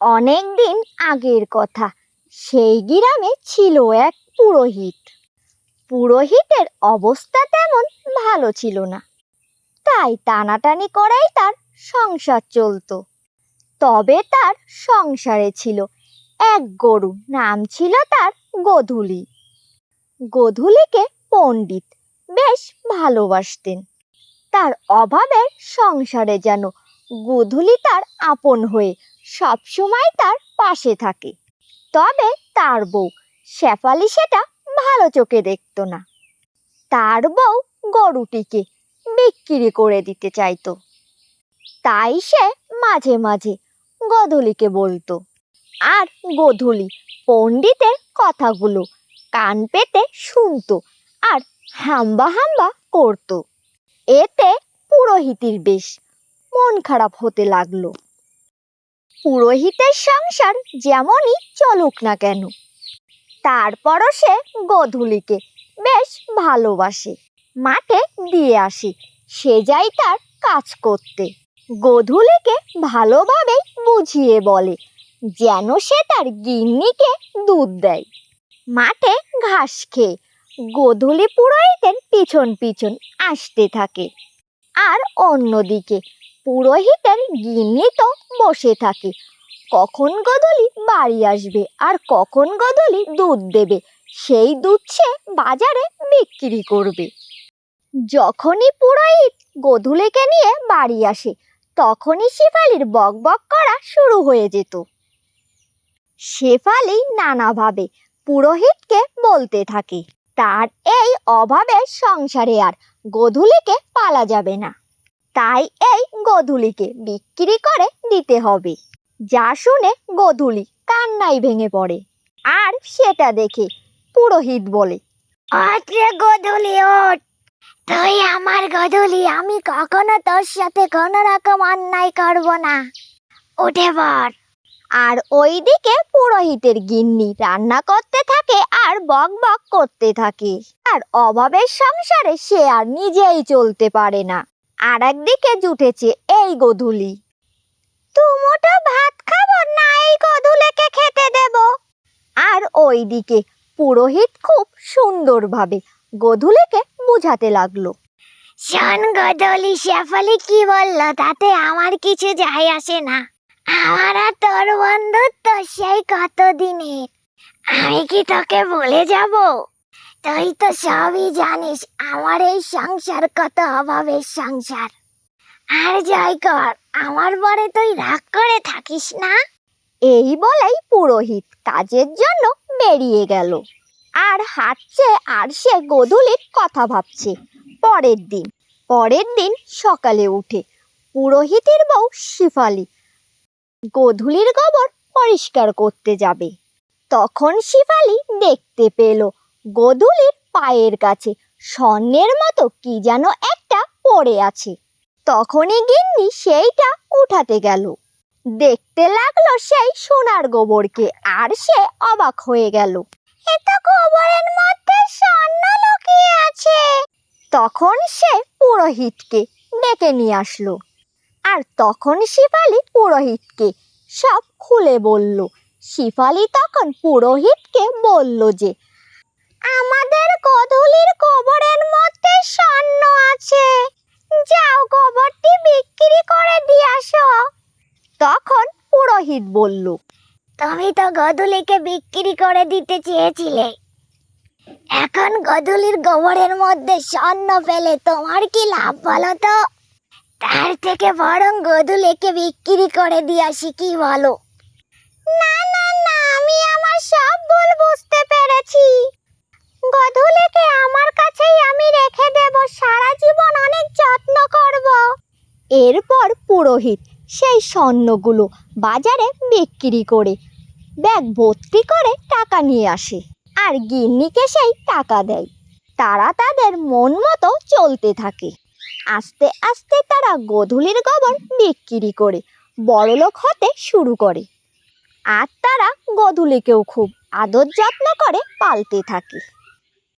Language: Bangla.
অনেক দিন আগের কথা। সেই গ্রামে ছিল এক পুরোহিত। পুরোহিতের অবস্থা তেমন ভালো ছিল না। তাই টানাটানি করাই তার সংসার চলতো। তবে তার সংসারে ছিল এক গরু, নাম ছিল তার গোধূলি। গোধূলিকে পণ্ডিত বেশ ভালোবাসতেন। তার অভাবের সংসারে যেন গোধূলি তার আপন হয়ে সবসময় তার পাশে থাকে। তবে তার বউ শেফালি সেটা ভালো চোখে দেখতো না। তার বউ গরুটিকে বিক্রি করে দিতে চাইতো। তাই সে মাঝে মাঝে গধূলিকে বলতো, আর গধূলি পণ্ডিতের কথাগুলো কান পেতে শুনতো আর হাম্বা হাম্বা করতো। এতে পুরোহিতের বেশ মন খারাপ হতে লাগল। পুরোহিতের সংসার যেমনই চলুক না কেন, তারপরও সে গধূলিকে বেশ ভালোবাসে মাঠে দিয়ে আসে, সে যাই তার কাজ করতে। গধূলিকে ভালোভাবেই বুঝিয়ে বলে যেন সে তার গিন্নিকে দুধ দেয়। মাঠে ঘাস খেয়ে গধূলি পুরোহিতের পিছন পিছন আসতে থাকে। আর অন্যদিকে পুরোহিতের গিন্নি তো বসে থাকে। কখন গধূলি বাড়ি আসবে আর কখন গধূলি দুধ দেবে, সেই দুধ সে বাজারে বিক্রি করবে। যখনই পুরোহিত গধূলিকে নিয়ে বাড়ি আসে, তখনই শেফালির বক বক করা শুরু হয়ে যেত। শেফালি নানাভাবে পুরোহিতকে বলতে থাকে, তার এই অভাবের সংসারে আর গধূলিকে পালা যাবে না। তাই এই গধূলিকে বিক্রি করে দিতে হবে। যা শুনে গধূলি কান্নাই ভেঙে পড়ে। আর সেটা দেখে পুরোহিত বলে আরে গধূলি ওঠ। তুই আমার গধূলি আমি কখনো তোর সাথে কোনো রকম অন্যায় করব না। উঠে পড়। আর ওইদিকে পুরোহিতের গিন্নি রান্না করতে থাকে আর বক বক করতে থাকে। আর অভাবের সংসারে সে আর নিজেই চলতে পারে না। আর একদিকে জুটেছে এই গধূলি। তুমোটা ভাত খাব না এই গধূলিকে খেতে দেব। আর ওইদিকে পুরোহিত খুব সুন্দরভাবে গধূলিকে বুঝাতে লাগল। শোন গধূলি শেফালি, কি বলল? তাতে আমার কিছু যায় আসে না। আমার আর তোর বন্ধুত্ব সেই কত দিনের আমি কি তোকে বলে যাব? তুই তো সবই জানিস, আমার এই সংসার কত অভাবের সংসার। আর জয় কর, আমার পরে তুই রাগ করে থাকিস না? এই বলেই পুরোহিত কাজের জন্য বেরিয়ে গেল। আর হাঁটছে আর সে গধূলির কথা ভাবছে। পরের দিন পরের দিন সকালে উঠে পুরোহিতের বউ শিফালি গধূলির গোবর পরিষ্কার করতে যাবে। তখন শিফালি দেখতে পেল গধূলির পায়ের কাছে। স্বর্ণের মতো কি যেন একটা পড়ে আছে। তখনই গিন্নি সেইটা উঠাতে গেল। দেখতে লাগল সেই সোনার গোবরকে, আর সে অবাক হয়ে গেল। এত গোবরের মধ্যে স্বর্ণ লুকিয়ে আছে। তখন সে পুরোহিতকে ডেকে নিয়ে আসলো। আর তখন শিফালি পুরোহিতকে সব খুলে বলল। শিফালি তখন পুরোহিতকে বলল যে আমাদের গধূলির গোবরের মধ্যে স্বর্ণ আছে। যাও গোবরটি বিক্রি করে দিয়ে আসো। তখন পুরোহিত বলল, তুমি তো গধূলিকে বিক্রি করে দিতে চেয়েছিলে। এখন গধূলির গোবরের মধ্যে স্বর্ণ পেলে তোমার কি লাভ বলো তো? তার থেকে বরং গধূলিকে বিক্রি করে দিয়ে আসি, কি বলো? না না না, আমি আমার সব ভুল বুঝতে পেরেছি। গধূলিকে আমার কাছেই আমি রেখে দেব। সারা জীবন অনেক যত্ন করব। এরপর পুরোহিত সেই স্বর্ণগুলো বাজারে বিক্রি করে ব্যাগ ভর্তি করে টাকা নিয়ে আসে আর গিন্নিকে সেই টাকা দেয়। তারা তাদের মন মতো চলতে থাকে। আস্তে আস্তে তারা গধূলির গোবর বিক্রি করে বড়লোক হতে শুরু করে। আর তারা গধূলিকেও খুব আদর যত্ন করে পালতে থাকে।